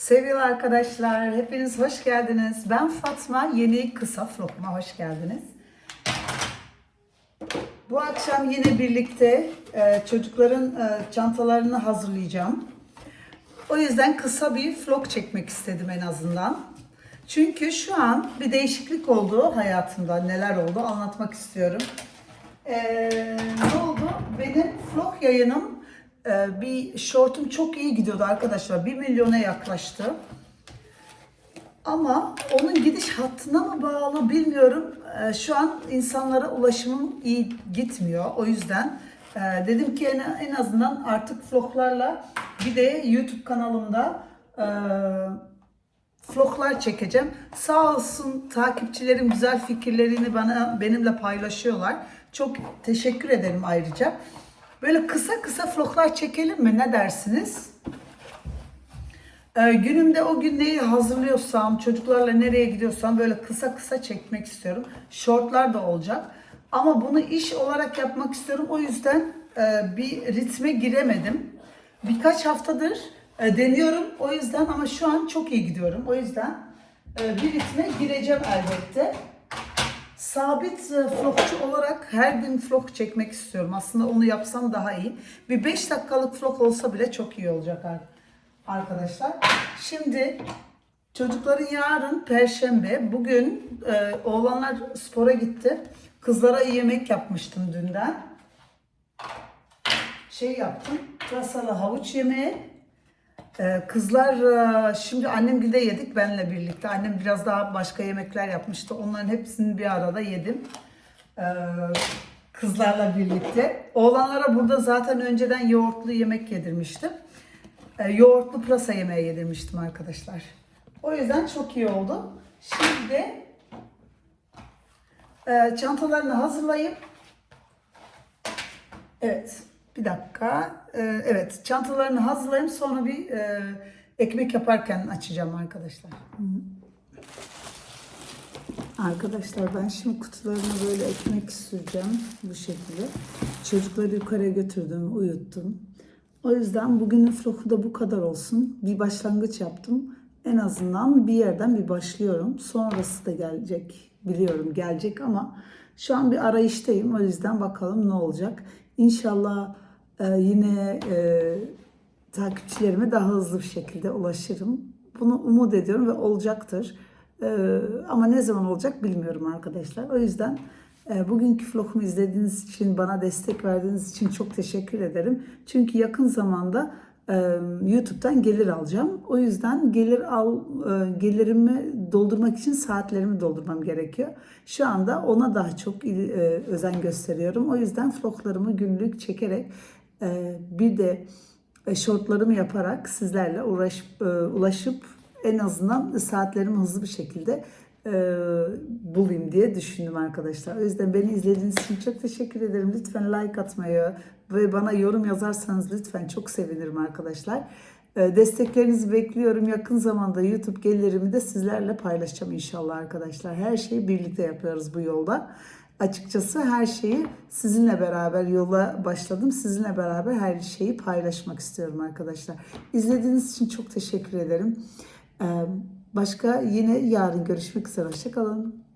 Sevgili arkadaşlar, hepiniz hoş geldiniz. Ben Fatma, yeni kısa vloguma hoş geldiniz. Bu akşam yine birlikte e, çocukların e, çantalarını hazırlayacağım. O yüzden kısa bir vlog çekmek istedim en azından. Çünkü şu an bir değişiklik oldu hayatımda, neler oldu anlatmak istiyorum. Ee, ne oldu? Benim vlog yayınım e, bir shortum çok iyi gidiyordu arkadaşlar. 1 milyona yaklaştı. Ama onun gidiş hattına mı bağlı bilmiyorum. Ee, şu an insanlara ulaşımım iyi gitmiyor. O yüzden e, dedim ki en azından artık vloglarla bir de YouTube kanalımda e, vloglar çekeceğim. Sağ olsun takipçilerim güzel fikirlerini bana benimle paylaşıyorlar. Çok teşekkür ederim ayrıca. Böyle kısa kısa vloglar çekelim mi? Ne dersiniz? Ee, günümde o gün neyi hazırlıyorsam, çocuklarla nereye gidiyorsam böyle kısa kısa çekmek istiyorum. Shortlar da olacak. Ama bunu iş olarak yapmak istiyorum. O yüzden e, bir ritme giremedim. Birkaç haftadır e, deniyorum. O yüzden ama şu an çok iyi gidiyorum. O yüzden e, bir ritme gireceğim elbette. Sabit e, vlogçu olarak her gün vlog çekmek istiyorum. Aslında onu yapsam daha iyi. Bir 5 dakikalık vlog olsa bile çok iyi olacak ar- arkadaşlar. Şimdi çocukların yarın perşembe. Bugün e, oğlanlar spora gitti. Kızlara yemek yapmıştım dünden. Şey yaptım. Pırasalı havuç yemeği. Ee, kızlar e, şimdi annem gide yedik benle birlikte. Annem biraz daha başka yemekler yapmıştı. Onların hepsini bir arada yedim. Ee, kızlarla birlikte. Oğlanlara burada zaten önceden yoğurtlu yemek yedirmiştim. Ee, yoğurtlu pırasa yemeği yedirmiştim arkadaşlar. O yüzden çok iyi oldu. Şimdi de çantalarını hazırlayıp Evet. Bir dakika. Ee, evet. Çantalarını hazırlayayım. Sonra bir e, ekmek yaparken açacağım arkadaşlar. Arkadaşlar ben şimdi kutularına böyle ekmek süreceğim. Bu şekilde. Çocukları yukarıya götürdüm. Uyuttum. O yüzden bugünün vlogu da bu kadar olsun. Bir başlangıç yaptım. En azından bir yerden bir başlıyorum. Sonrası da gelecek. Biliyorum gelecek ama şu an bir arayıştayım. O yüzden bakalım ne olacak. İnşallah yine e, takipçilerime daha hızlı bir şekilde ulaşırım. Bunu umut ediyorum ve olacaktır. E, ama ne zaman olacak bilmiyorum arkadaşlar. O yüzden e, bugünkü vlogumu izlediğiniz için, bana destek verdiğiniz için çok teşekkür ederim. Çünkü yakın zamanda e, YouTube'dan gelir alacağım. O yüzden gelir al e, gelirimi doldurmak için saatlerimi doldurmam gerekiyor. Şu anda ona daha çok e, özen gösteriyorum. O yüzden vloglarımı günlük çekerek bir de e, shortlarımı yaparak sizlerle uğraş e, ulaşıp en azından saatlerimi hızlı bir şekilde e, bulayım diye düşündüm arkadaşlar. O yüzden beni izlediğiniz için çok teşekkür ederim. Lütfen like atmayı ve bana yorum yazarsanız lütfen çok sevinirim arkadaşlar. Desteklerinizi bekliyorum. Yakın zamanda YouTube gelirimi de sizlerle paylaşacağım inşallah arkadaşlar. Her şeyi birlikte yapıyoruz bu yolda. Açıkçası her şeyi sizinle beraber yola başladım. Sizinle beraber her şeyi paylaşmak istiyorum arkadaşlar. İzlediğiniz için çok teşekkür ederim. Ee, Başka yine yarın görüşmek üzere. Hoşçakalın.